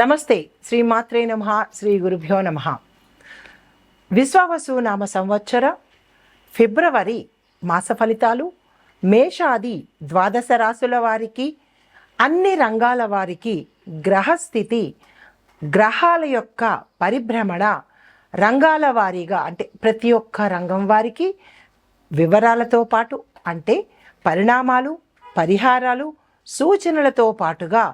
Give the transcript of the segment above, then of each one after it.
నమస్తే. శ్రీ మాత్రే నమ. శ్రీ గురుభ్యో నమ. విశ్వావసు నామ సంవత్సర ఫిబ్రవరి మాస ఫలితాలు మేషాది ద్వాదశ రాసుల వారికి అన్ని రంగాల వారికి గ్రహస్థితి గ్రహాల యొక్క పరిభ్రమణ రంగాల వారీగా అంటే ప్రతి ఒక్క రంగం వారికి వివరాలతో పాటు అంటే పరిణామాలు పరిహారాలు సూచనలతో పాటుగా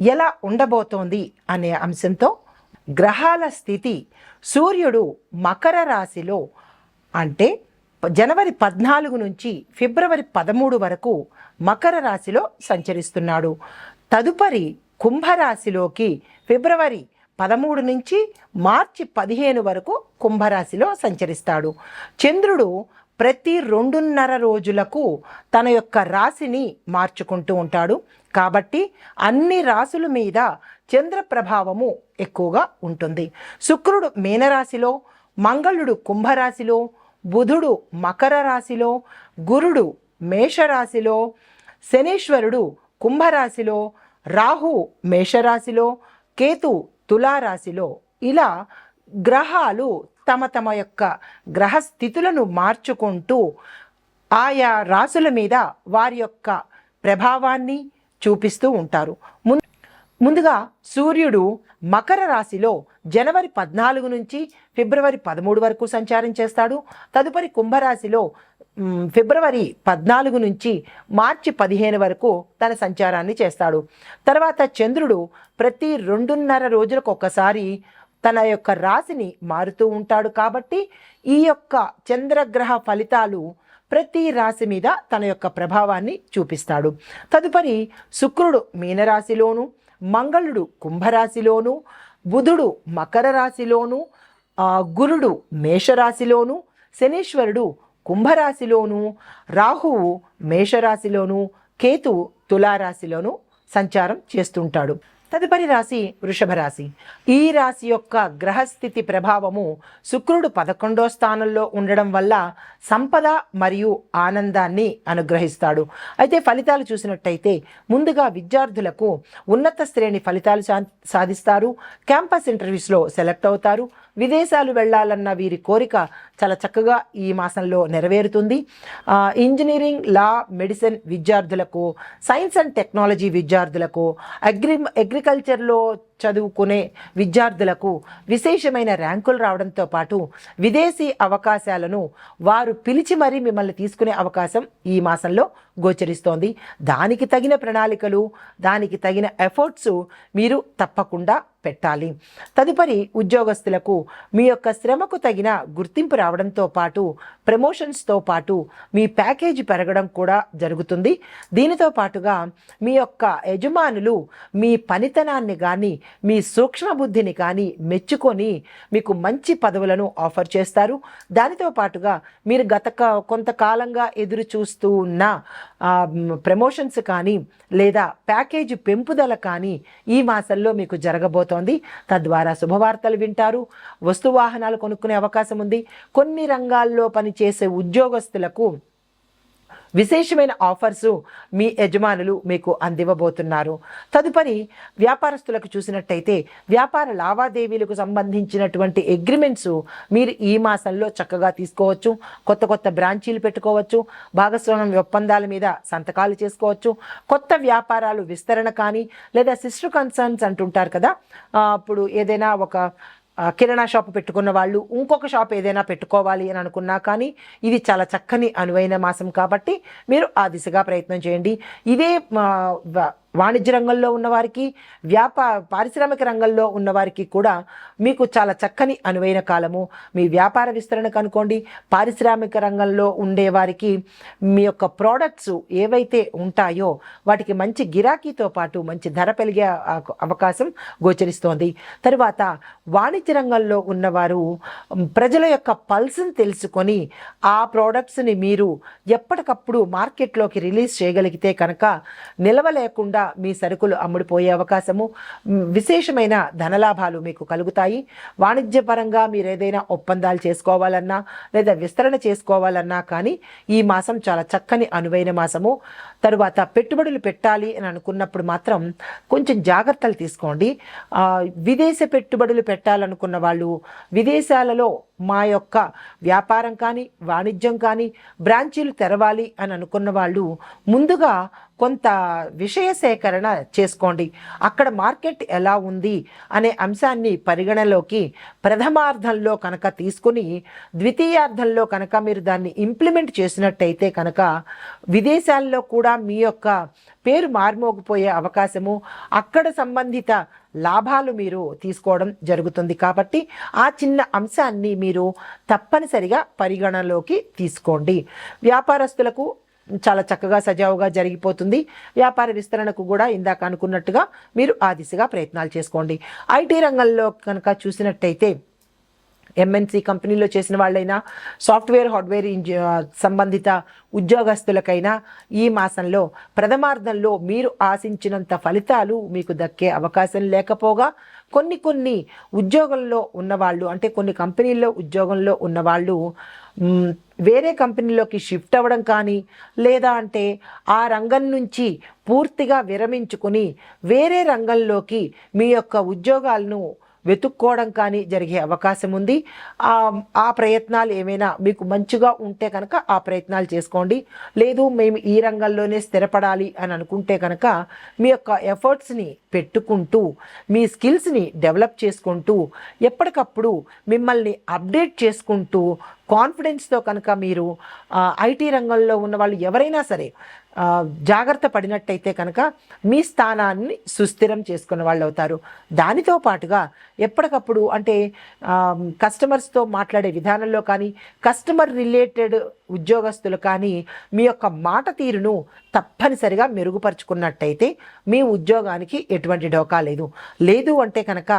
ఎలా ఉండబోతోంది అనే అంశంతో గ్రహాల స్థితి సూర్యుడు మకర రాశిలో అంటే జనవరి పద్నాలుగు నుంచి ఫిబ్రవరి పదమూడు వరకు మకర రాశిలో సంచరిస్తున్నాడు. తదుపరి కుంభరాశిలోకి ఫిబ్రవరి పదమూడు నుంచి మార్చి పదిహేను వరకు కుంభరాశిలో సంచరిస్తాడు. చంద్రుడు ప్రతి రెండున్నర రోజులకు తన యొక్క రాశిని మార్చుకుంటూ ఉంటాడు. కాబట్టి అన్ని రాశుల మీద చంద్ర ప్రభావము ఎక్కువగా ఉంటుంది. శుక్రుడు మీనరాశిలో మంగళుడు కుంభరాశిలో బుధుడు మకర రాశిలో గురుడు మేషరాశిలో శనీశ్వరుడు కుంభరాశిలో రాహు మేషరాశిలో కేతు తులారాశిలో ఇలా గ్రహాలు తమ తమ యొక్క గ్రహస్థితులను మార్చుకుంటూ ఆయా రాసుల మీద వారి యొక్క ప్రభావాన్ని చూపిస్తూ ఉంటారు. ముం- ముందుగా సూర్యుడు మకర రాశిలో జనవరి పద్నాలుగు నుంచి ఫిబ్రవరి పదమూడు వరకు సంచారం చేస్తాడు. తదుపరి కుంభరాశిలో ఫిబ్రవరి పద్నాలుగు నుంచి మార్చి పదిహేను వరకు తన సంచారాన్ని చేస్తాడు. తర్వాత చంద్రుడు ప్రతి రెండున్నర రోజులకు ఒకసారి తన యొక్క రాశిని మారుతూ ఉంటాడు కాబట్టి ఈ యొక్క చంద్రగ్రహ ఫలితాలు ప్రతి రాశి మీద తన యొక్క ప్రభావాన్ని చూపిస్తాడు. తదుపరి శుక్రుడు మీనరాశిలోను మంగళుడు కుంభరాశిలోను బుధుడు మకర రాశిలోను గురుడు మేషరాశిలోను శనీశ్వరుడు కుంభరాశిలోను రాహువు మేషరాశిలోను కేతు తులారాశిలోను సంచారం చేస్తుంటాడు. తదుపరి రాశి వృషభ రాశి. ఈ రాశి యొక్క గ్రహస్థితి ప్రభావము శుక్రుడు పదకొండో స్థానంలో ఉండడం వల్ల సంపద మరియు ఆనందాన్ని అనుగ్రహిస్తాడు. అయితే ఫలితాలు చూసినట్టయితే ముందుగా విద్యార్థులకు ఉన్నత శ్రేణి ఫలితాలు సా- సాధిస్తారు. క్యాంపస్ ఇంటర్వ్యూస్లో సెలెక్ట్ అవుతారు. విదేశాలు వెళ్ళాలన్న వీరి కోరిక చాలా చక్కగా ఈ మాసంలో నెరవేరుతుంది. ఇంజనీరింగ్ లా మెడిసిన్ విద్యార్థులకు సైన్స్ అండ్ టెక్నాలజీ విద్యార్థులకు అగ్రి అగ్రికల్చర్లో చదువుకునే విద్యార్థులకు విశేషమైన ర్యాంకులు రావడంతో పాటు విదేశీ అవకాశాలను వారు పిలిచి మరీ మిమ్మల్ని తీసుకునే అవకాశం ఈ మాసంలో గోచరిస్తోంది. దానికి తగిన ప్రణాళికలు దానికి తగిన ఎఫర్ట్స్ మీరు తప్పకుండా పెట్టాలి. తదుపరి ఉద్యోగస్తులకు మీ యొక్క శ్రమకు తగిన గుర్తింపు రావడంతో పాటు ప్రమోషన్స్తో పాటు మీ ప్యాకేజీ పెరగడం కూడా జరుగుతుంది. దీనితో పాటుగా మీ యొక్క యజమానులు మీ పనితనాన్ని కానీ మీ సూక్ష్మ బుద్ధిని కానీ మెచ్చుకొని మీకు మంచి పదవులను ఆఫర్ చేస్తారు. దానితో పాటుగా మీరు గత కొంతకాలంగా ఎదురు చూస్తూ ఉన్న ప్రమోషన్స్ కానీ లేదా ప్యాకేజ్ పెంపుదల కానీ ఈ మాసంలో మీకు జరగబోతోంది. తద్వారా శుభవార్తలు వింటారు. వస్తు వాహనాలు కొనుక్కునే అవకాశం ఉంది. కొన్ని రంగాల్లో పనిచేసే ఉద్యోగస్తులకు విశేషమైన ఆఫర్స్ మీ యజమానులు మీకు అందివ్వబోతున్నారు. తదుపరి వ్యాపారస్తులకు చూసినట్టయితే వ్యాపార లావాదేవీలకు సంబంధించినటువంటి అగ్రిమెంట్స్ మీరు ఈ మాసంలో చక్కగా తీసుకోవచ్చు. కొత్త కొత్త బ్రాంచీలు పెట్టుకోవచ్చు. భాగస్వామ్య ఒప్పందాల మీద సంతకాలు చేసుకోవచ్చు. కొత్త వ్యాపారాలు విస్తరణ కానీ లేదా సిస్టర్ కన్సర్న్స్ అంటుంటారు కదా. ఇప్పుడు అప్పుడు ఏదైనా ఒక కిరాణా షాప్ పెట్టుకున్న వాళ్ళు ఇంకొక షాప్ ఏదైనా పెట్టుకోవాలి అని అనుకున్నా కానీ ఇది చాలా చక్కని అనువైన మాసం కాబట్టి మీరు ఆ దిశగా ప్రయత్నం చేయండి. ఇదే వాణిజ్య రంగంలో ఉన్నవారికి వ్యాపా పారిశ్రామిక రంగంలో ఉన్నవారికి కూడా మీకు చాలా చక్కని అనువైన కాలము. మీ వ్యాపార విస్తరణకు అనుకోండి పారిశ్రామిక రంగంలో ఉండేవారికి మీ యొక్క ప్రోడక్ట్స్ ఏవైతే ఉంటాయో వాటికి మంచి గిరాకీతో పాటు మంచి ధర పెరిగే అవకాశం గోచరిస్తోంది. తరువాత వాణిజ్య రంగంలో ఉన్నవారు ప్రజల యొక్క పల్స్ని తెలుసుకొని ఆ ప్రోడక్ట్స్ని మీరు ఎప్పటికప్పుడు మార్కెట్లోకి రిలీజ్ చేయగలిగితే కనుక నిలవ లేకుండా మీ సరుకులు అమ్ముడుపోయే అవకాశము విశేషమైన ధనలాభాలు మీకు కలుగుతాయి. వాణిజ్యపరంగా మీరు ఏదైనా ఒప్పందాలు చేసుకోవాలన్నా లేదా విస్తరణ చేసుకోవాలన్నా కానీ ఈ మాసం చాలా చక్కని అనువైన మాసము. తరువాత పెట్టుబడులు పెట్టాలి అని అనుకున్నప్పుడు మాత్రం కొంచెం జాగ్రత్తలు తీసుకోండి. విదేశ పెట్టుబడులు పెట్టాలనుకున్న వాళ్ళు విదేశాలలో మా యొక్క వ్యాపారం కానీ వాణిజ్యం కానీ బ్రాంచీలు తెరవాలి అని అనుకున్న వాళ్ళు ముందుగా కొంత విషయ సేకరణ చేసుకోండి. అక్కడ మార్కెట్ ఎలా ఉంది అనే అంశాన్ని పరిగణలోకి ప్రథమార్థంలో కనుక తీసుకుని ద్వితీయార్థంలో కనుక మీరు దాన్ని ఇంప్లిమెంట్ చేసినట్టయితే కనుక విదేశాల్లో కూడా మీ యొక్క పేరు మార్మోగిపోయే అవకాశము అక్కడ సంబంధిత లాభాలు మీరు తీసుకోవడం జరుగుతుంది కాబట్టి ఆ చిన్న అంశాన్ని మీరు తప్పనిసరిగా పరిగణలోకి తీసుకోండి. వ్యాపారస్తులకు చాలా చక్కగా సజావుగా జరిగిపోతుంది. వ్యాపార విస్తరణకు కూడా ఇందాక అనుకున్నట్టుగా మీరు ఆ దిశగా ప్రయత్నాలు చేసుకోండి. ఐటీ రంగంలో కనుక చూసినట్టయితే ఎంఎన్సీ కంపెనీలో చేసిన వాళ్ళైనా సాఫ్ట్వేర్ హార్డ్వేర్ ఇంజ సంబంధిత ఉద్యోగస్తులకైనా ఈ మాసంలో ప్రథమార్థంలో మీరు ఆశించినంత ఫలితాలు మీకు దక్కే అవకాశం లేకపోగా కొన్ని కొన్ని ఉద్యోగంలో ఉన్నవాళ్ళు అంటే కొన్ని కంపెనీల్లో ఉద్యోగంలో ఉన్నవాళ్ళు వేరే కంపెనీలోకి షిఫ్ట్ అవ్వడం కానీ లేదా అంటే ఆ రంగం నుంచి పూర్తిగా విరమించుకుని వేరే రంగంలోకి మీ యొక్క ఉద్యోగాలను వెతుక్కోవడం కానీ జరిగే అవకాశం ఉంది. ఆ ప్రయత్నాలు ఏమైనా మీకు మంచిగా ఉంటే కనుక ఆ ప్రయత్నాలు చేసుకోండి. లేదు మేము ఈ రంగంలోనే స్థిరపడాలి అని అనుకుంటే కనుక మీ యొక్క ఎఫర్ట్స్ని పెట్టుకుంటూ మీ స్కిల్స్ని డెవలప్ చేసుకుంటూ ఎప్పటికప్పుడు మిమ్మల్ని అప్డేట్ చేసుకుంటూ కాన్ఫిడెన్స్తో కనుక మీరు ఐటీ రంగంలో ఉన్న వాళ్ళు ఎవరైనా సరే జాగ్రత్త పడినట్టయితే కనుక మీ స్థానాన్ని సుస్థిరం చేసుకున్న వాళ్ళు అవుతారు దానితో పాటుగా ఎప్పటికప్పుడు అంటే కస్టమర్స్తో మాట్లాడే విధానంలో కానీ కస్టమర్ రిలేటెడ్ ఉద్యోగస్తులు కానీ మీ యొక్క మాట తీరును తప్పనిసరిగా మెరుగుపరుచుకున్నట్టయితే మీ ఉద్యోగానికి ఎటువంటి డోకా లేదు. లేదు అంటే కనుక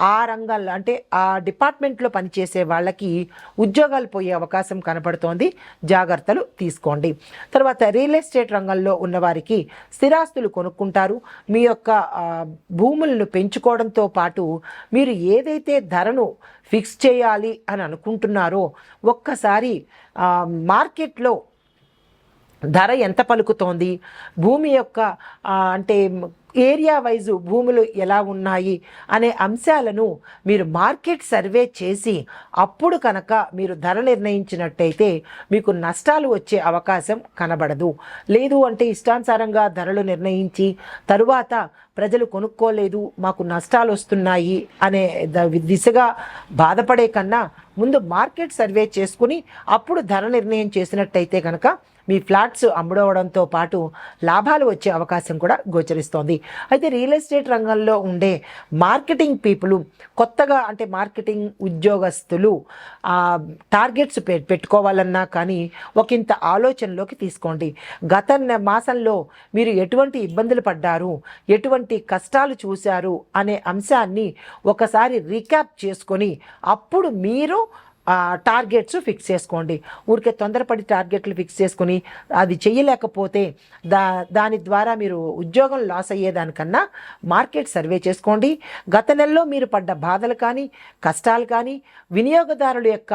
ఆ రంగాల్లో అంటే ఆ డిపార్ట్మెంట్లో పనిచేసే వాళ్ళకి ఉద్యోగాలు పోయే అవకాశం కనపడుతోంది. జాగ్రత్తలు తీసుకోండి. తర్వాత రియల్ ఎస్టేట్ రంగంలో ఉన్నవారికి స్థిరాస్తులు కొనుక్కుంటారు. మీ యొక్క భూములను పెంచుకోవడంతో పాటు మీరు ఏదైతే ధరను ఫిక్స్ చేయాలి అని అనుకుంటున్నారో ఒక్కసారి మార్కెట్లో ధర ఎంత పలుకుతోంది? భూమి యొక్క అంటే ఏరియా వైజు భూములు ఎలా ఉన్నాయి అనే అంశాలను మీరు మార్కెట్ సర్వే చేసి అప్పుడు కనుక మీరు ధర నిర్ణయించినట్టయితే మీకు నష్టాలు వచ్చే అవకాశం కనబడదు. లేదు అంటే ఇష్టానుసారంగా ధరలు నిర్ణయించి తరువాత ప్రజలు కొనుక్కోలేదు మాకు నష్టాలు వస్తున్నాయి అనే దిశగా బాధపడే కన్నా ముందు మార్కెట్ సర్వే చేసుకుని అప్పుడు ధర నిర్ణయం చేసినట్టయితే కనుక మీ ఫ్లాట్స్ అమ్ముడవడంతో పాటు లాభాలు వచ్చే అవకాశం కూడా గోచరిస్తోంది. అయితే రియల్ ఎస్టేట్ రంగంలో ఉండే మార్కెటింగ్ పీపుల్ కొత్తగా అంటే మార్కెటింగ్ ఉద్యోగస్తులు టార్గెట్స్ పె పెట్టుకోవాలన్నా కానీ ఒకంత ఆలోచనలోకి తీసుకోండి. గత మాసంలో మీరు ఎటువంటి ఇబ్బందులు పడ్డారు? ఎటువంటి కష్టాలు చూశారు? అనే అంశాన్ని ఒకసారి రీక్యాప్ చేసుకొని అప్పుడు మీరు టార్గెట్స్ ఫిక్స్ చేసుకోండి. ఊరికే తొందరపడి టార్గెట్లు ఫిక్స్ చేసుకుని అది చేయలేకపోతే దా దాని ద్వారా మీరు ఉద్యోగం లాస్ అయ్యేదానికన్నా మార్కెట్ సర్వే చేసుకోండి. గత నెలలో మీరు పడ్డ బాధలు కానీ కష్టాలు కానీ వినియోగదారుల యొక్క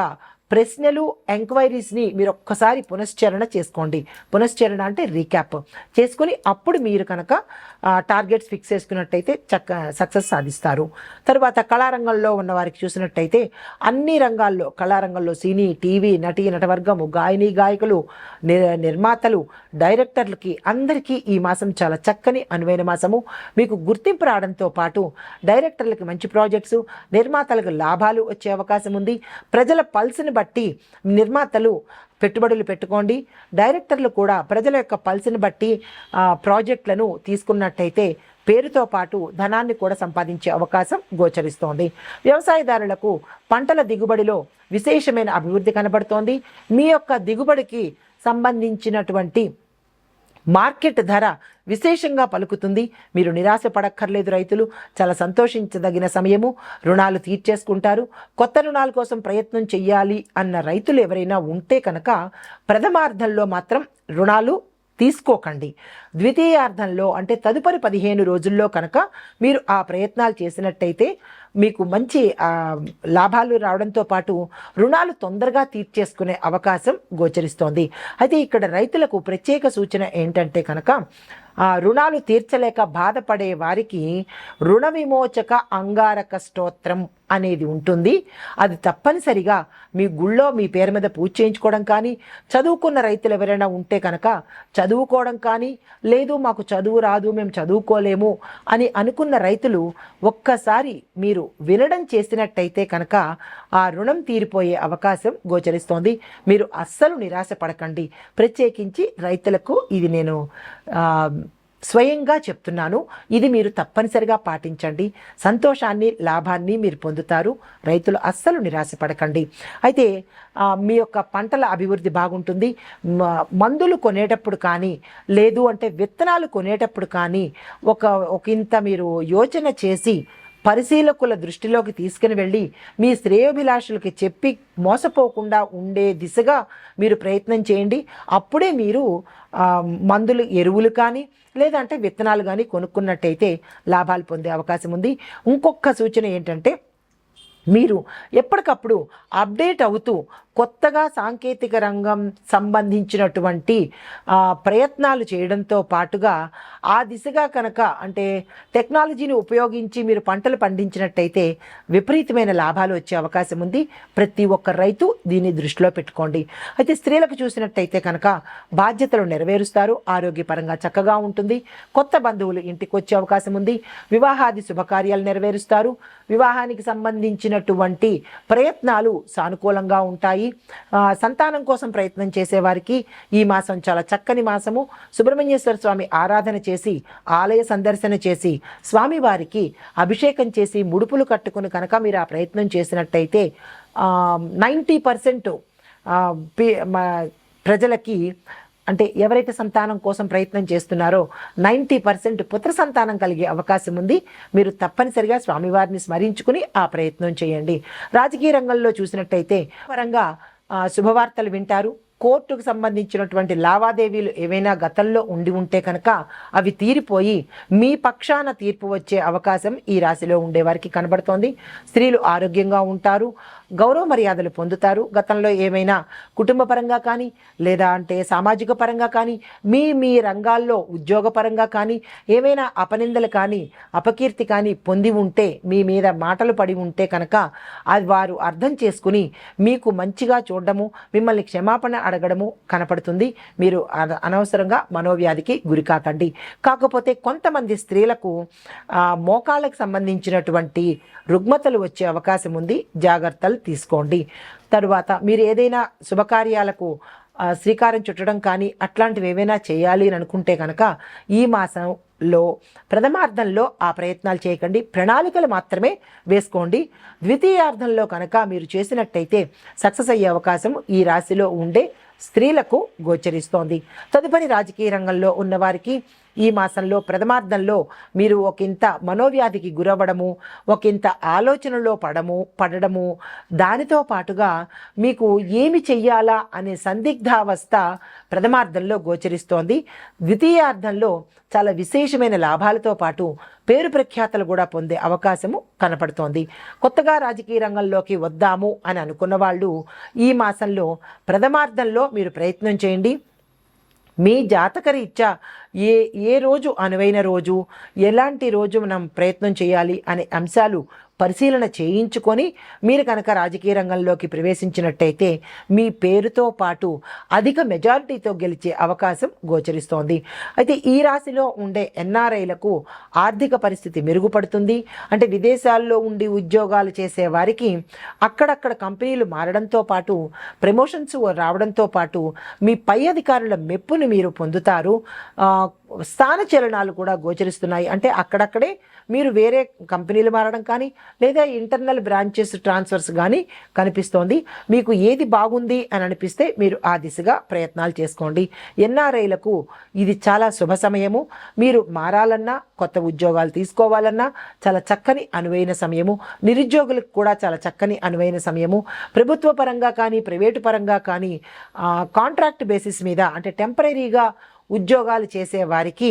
ప్రశ్నలు ఎంక్వైరీస్ని మీరు ఒక్కసారి పునశ్చరణ చేసుకోండి. పునశ్చరణ అంటే రీక్యాప్. చేసుకొని అప్పుడు మీరు కనుక టార్గెట్స్ ఫిక్స్ చేసుకున్నట్టయితే చక్క సక్సెస్ సాధిస్తారు. తర్వాత కళారంగంలో ఉన్న వారికి చూసినట్టయితే అన్ని రంగాల్లో కళారంగంలో సినీ టీవీ నటి నటవర్గము గాయని గాయకులు ని- నిర్మాతలు డైరెక్టర్లకి అందరికీ ఈ మాసం చాలా చక్కని అనువైన మాసము. మీకు గుర్తింపు రావడంతో పాటు డైరెక్టర్లకి మంచి ప్రాజెక్ట్స్ నిర్మాతలకు లాభాలు వచ్చే అవకాశం ఉంది ప్రజల పల్స్ని బట్టి నిర్మాతలు పెట్టుబడులు పెట్టుకోండి. డైరెక్టర్లు కూడా ప్రజల యొక్క పల్స్ని బట్టి ప్రాజెక్టులను తీసుకున్నట్టయితే పేరుతో పాటు ధనాన్ని కూడా సంపాదించే అవకాశం గోచరిస్తోంది. వ్యవసాయదారులకు పంటల దిగుబడిలో విశేషమైన అభివృద్ధి కనబడుతోంది. మీ యొక్క దిగుబడికి సంబంధించినటువంటి మార్కెట్ ధర విశేషంగా పలుకుతుంది. మీరు నిరాశ పడక్కర్లేదు రైతులు. చాలా సంతోషించదగిన సమయము. రుణాలు తీర్చేసుకుంటారు. కొత్త రుణాల కోసం ప్రయత్నం చెయ్యాలి అన్న రైతులు ఎవరైనా ఉంటే కనుక ప్రథమార్థంలో మాత్రం రుణాలు తీసుకోకండి. ద్వితీయార్థంలో అంటే తదుపరి పదిహేను రోజుల్లో కనుక మీరు ఆ ప్రయత్నాలు చేసినట్టయితే మీకు మంచి లాభాలు రావడంతో పాటు రుణాలు తొందరగా తీర్చేసుకునే అవకాశం గోచరిస్తోంది. అయితే ఇక్కడ రైతులకు ప్రత్యేక సూచన ఏంటంటే కనుక ఆ రుణాలు తీర్చలేక బాధపడే వారికి రుణ విమోచక అంగారక స్తోత్రం అనేది ఉంటుంది. అది తప్పనిసరిగా మీ గుళ్ళో మీ పేరు మీద పూజ చేయించుకోవడం కానీ చదువుకున్న రైతులు ఎవరైనా ఉంటే కనుక చదువుకోవడం కానీ లేదు మాకు చదువు రాదు మేము చదువుకోలేము అని అనుకున్న రైతులు ఒక్కసారి మీరు వినడం చేసినట్టయితే కనుక ఆ రుణం తీరిపోయే అవకాశం గోచరిస్తోంది. మీరు అస్సలు నిరాశ పడకండి ప్రత్యేకించి రైతులకు ఇది నేను స్వయంగా చెప్తున్నాను. ఇది మీరు తప్పనిసరిగా పాటించండి. సంతోషాన్ని లాభాన్ని మీరు పొందుతారు. రైతులు అస్సలు నిరాశపడకండి అయితే మీ యొక్క పంటల అభివృద్ధి బాగుంటుంది. మ- మందులు కొనేటప్పుడు కానీ లేదు అంటే విత్తనాలు కొనేటప్పుడు కానీ ఒక ఒక ఇంత మీరు యోచన చేసి పరిశీలకుల దృష్టిలోకి తీసుకుని వెళ్ళి మీ శ్రేయోభిలాషులకి చెప్పి మోసపోకుండా ఉండే దిశగా మీరు ప్రయత్నం చేయండి. అప్పుడే మీరు మందులు ఎరువులు కానీ లేదంటే విత్తనాలు కానీ కొనుక్కున్నట్టయితే లాభాలు పొందే అవకాశం ఉంది. ఇంకొక సూచన ఏంటంటే మీరు ఎప్పటికప్పుడు అప్డేట్ అవుతూ కొత్తగా సాంకేతిక రంగం సంబంధించినటువంటి ప్రయత్నాలు చేయడంతో పాటుగా ఆ దిశగా కనుక అంటే టెక్నాలజీని ఉపయోగించి మీరు పంటలు పండించినట్టయితే విపరీతమైన లాభాలు వచ్చే అవకాశం ఉంది. ప్రతి ఒక్క రైతు దీన్ని దృష్టిలో పెట్టుకోండి. అయితే స్త్రీలకు చూసినట్టయితే కనుక బాధ్యతలు నెరవేరుస్తారు ఆరోగ్యపరంగా చక్కగా ఉంటుంది కొత్త బంధువులు ఇంటికి వచ్చే అవకాశం ఉంది వివాహాది శుభకార్యాలు నెరవేరుస్తారు వివాహానికి సంబంధించినటువంటి ప్రయత్నాలు సానుకూలంగా ఉంటాయి సంతానం కోసం ప్రయత్నం చేసేవారికి ఈ మాసం చాలా చక్కని మాసము. సుబ్రహ్మణ్యేశ్వర స్వామి ఆరాధన చేసి ఆలయ సందర్శన చేసి స్వామివారికి అభిషేకం చేసి ముడుపులు కట్టుకుని కనుక మీరు ఆ ప్రయత్నం చేసినట్టయితే నైంటీ పర్సెంట్ ప్రజలకి అంటే ఎవరైతే సంతానం కోసం ప్రయత్నం చేస్తున్నారో నైంటీ పర్సెంట్ పుత్ర సంతానం కలిగే అవకాశం ఉంది. మీరు తప్పనిసరిగా స్వామివారిని స్మరించుకుని ఆ ప్రయత్నం చేయండి. రాజకీయ రంగంలో చూసినట్టయితే పరంగా శుభవార్తలు వింటారు. కోర్టుకు సంబంధించినటువంటి లావాదేవీలు ఏవైనా గతంలో ఉండి ఉంటే కనుక అవి తీరిపోయి మీ పక్షాన తీర్పు వచ్చే అవకాశం ఈ రాశిలో ఉండేవారికి కనబడుతోంది. స్త్రీలు ఆరోగ్యంగా ఉంటారు. గౌరవ మర్యాదలు పొందుతారు. గతంలో ఏమైనా కుటుంబ పరంగా కానీ లేదా అంటే సామాజిక పరంగా కానీ మీ మీ రంగాల్లో ఉద్యోగ పరంగా కానీ ఏమైనా అపనిందలు కానీ అపకీర్తి కానీ పొంది ఉంటే మీ మీద మాటలు పడి ఉంటే కనుక అది వారు అర్థం చేసుకుని మీకు మంచిగా చూడడము మిమ్మల్ని క్షమాపణ అడగడము కనపడుతుంది. మీరు అనవసరంగా మనోవ్యాధికి గురికాకండి కాకపోతే కొంతమంది స్త్రీలకు మోకాళ్ళకు సంబంధించినటువంటి రుగ్మతలు వచ్చే అవకాశం ఉంది. జాగ్రత్తలు తీసుకోండి. తరువాత మీరు ఏదైనా శుభకార్యాలకు శ్రీకారం చుట్టడం కానీ అట్లాంటివి ఏవైనా చేయాలి అని అనుకుంటే కనుక ఈ మాసంలో ప్రథమార్థంలో ఆ ప్రయత్నాలు చేయకండి. ప్రణాళికలు మాత్రమే వేసుకోండి. ద్వితీయార్థంలో కనుక మీరు చేసినట్టయితే సక్సెస్ అయ్యే అవకాశం ఈ రాశిలో ఉండే స్త్రీలకు గోచరిస్తోంది. తదుపరి రాజకీయ రంగంలో ఉన్నవారికి ఈ మాసంలో ప్రథమార్థంలో మీరు ఒకంత మనోవ్యాధికి గురవ్వడము ఒకంత ఆలోచనలో పడము పడడము దానితో పాటుగా మీకు ఏమి చెయ్యాలా అనే సందిగ్ధావస్థ ప్రథమార్థంలో గోచరిస్తోంది. ద్వితీయార్థంలో చాలా విశేషమైన లాభాలతో పాటు పేరు ప్రఖ్యాతలు కూడా పొందే అవకాశము కనపడుతోంది. కొత్తగా రాజకీయ రంగంలోకి వద్దాము అని అనుకున్న వాళ్ళు ఈ మాసంలో ప్రథమార్థంలో మీరు ప్రయత్నం చేయండి. మీ జాతకరీత్యా ఏ ఏ రోజు అనువైన రోజు? ఎలాంటి రోజు మనం ప్రయత్నం చేయాలి? అనే అంశాలు పరిశీలన చేయించుకొని మీరు కనుక రాజకీయ రంగంలోకి ప్రవేశించినట్టయితే మీ పేరుతో పాటు అధిక మెజారిటీతో గెలిచే అవకాశం గోచరిస్తోంది. అయితే ఈ రాశిలో ఉండే ఎన్ఆర్ఐలకు ఆర్థిక పరిస్థితి మెరుగుపడుతుంది. అంటే విదేశాల్లో ఉండి ఉద్యోగాలు చేసే వారికి అక్కడక్కడ కంపెనీలు మారడంతో పాటు ప్రమోషన్స్ రావడంతో పాటు మీ పై అధికారుల మెప్పుని మీరు పొందుతారు. స్థానచలనాలు స్థాన చలనాలు కూడా గోచరిస్తున్నాయి. అంటే అక్కడక్కడే మీరు వేరే కంపెనీలు మారడం కానీ లేదా ఇంటర్నల్ బ్రాంచెస్ ట్రాన్స్ఫర్స్ కానీ కనిపిస్తోంది. మీకు ఏది బాగుంది అని అనిపిస్తే మీరు ఆ దిశగా ప్రయత్నాలు చేసుకోండి. ఎన్ఆర్ఐలకు ఇది చాలా శుభ సమయము. మీరు మారాలన్నా కొత్త ఉద్యోగాలు తీసుకోవాలన్నా చాలా చక్కని అనువైన సమయము. నిరుద్యోగులకు కూడా చాలా చక్కని అనువైన సమయము. ప్రభుత్వ పరంగా కానీ ప్రైవేటు పరంగా కానీ కాంట్రాక్ట్ బేసిస్ మీద అంటే టెంపరీగా ఉద్యోగాలు చేసే వారికి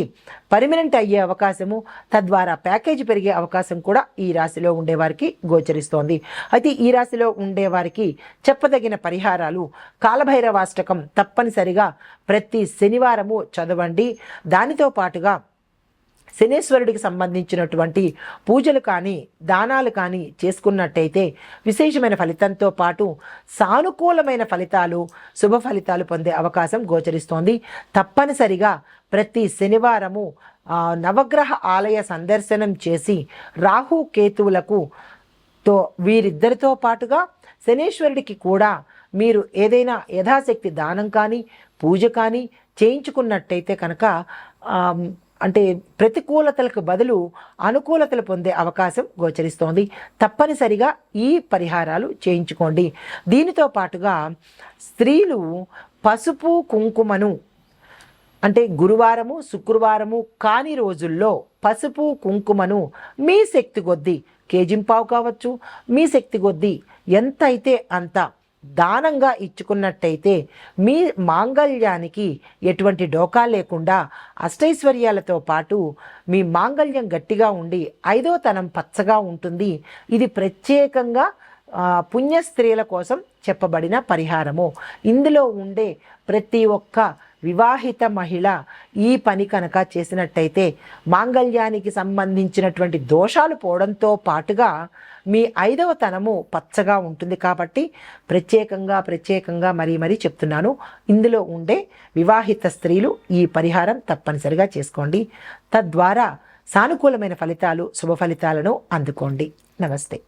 పర్మనెంట్ అయ్యే అవకాశము తద్వారా ప్యాకేజీ పెరిగే అవకాశం కూడా ఈ రాశిలో ఉండేవారికి గోచరిస్తోంది. అయితే ఈ రాశిలో ఉండేవారికి చెప్పదగిన పరిహారాలు కాలభైరవాష్టకం తప్పనిసరిగా ప్రతి శనివారము చదవండి. దానితో పాటుగా శనేశ్వరుడికి సంబంధించినటువంటి పూజలు కానీ దానాలు కానీ చేసుకున్నట్టయితే విశేషమైన ఫలితంతో పాటు సానుకూలమైన ఫలితాలు శుభ ఫలితాలు పొందే అవకాశం గోచరిస్తోంది. తప్పనిసరిగా ప్రతి శనివారము నవగ్రహ ఆలయ సందర్శనం చేసి రాహు కేతువులకు తో వీరిద్దరితో పాటుగా శనేశ్వరుడికి కూడా మీరు ఏదైనా యథాశక్తి దానం కానీ పూజ కానీ చేయించుకున్నట్టయితే కనుక అంటే ప్రతికూలతలకు బదులు అనుకూలతలు పొందే అవకాశం గోచరిస్తోంది. తప్పనిసరిగా ఈ పరిహారాలు చేయించుకోండి. దీనితో పాటుగా స్త్రీలు పసుపు కుంకుమను అంటే గురువారము శుక్రవారము కాని రోజుల్లో పసుపు కుంకుమను మీ శక్తి కొద్దీ కేజింపావు కావచ్చు మీ శక్తి కొద్దీ ఎంత అయితే అంత దానంగా ఇచ్చుకున్నట్టయితే మీ మాంగళ్యానికి ఎటువంటి డోకా లేకుండా అష్టైశ్వర్యాలతో పాటు మీ మాంగళ్యం గట్టిగా ఉండి ఐదో తనం పచ్చగా ఉంటుంది. ఇది ప్రత్యేకంగా పుణ్య స్త్రీల కోసం చెప్పబడిన పరిహారము. ఇందులో ఉండే ప్రతి ఒక్క వివాహిత మహిళ ఈ పని కనుక చేసినట్టయితే మాంగళ్యానికి సంబంధించినటువంటి దోషాలు పోవడంతో పాటుగా మీ ఐదవ తనము పచ్చగా ఉంటుంది కాబట్టి ప్రత్యేకంగా ప్రత్యేకంగా మరీ మరీ చెప్తున్నాను. ఇందులో ఉండే వివాహిత స్త్రీలు ఈ పరిహారం తప్పనిసరిగా చేసుకోండి. తద్వారా సానుకూలమైన ఫలితాలు శుభ ఫలితాలను అందుకోండి. నమస్తే.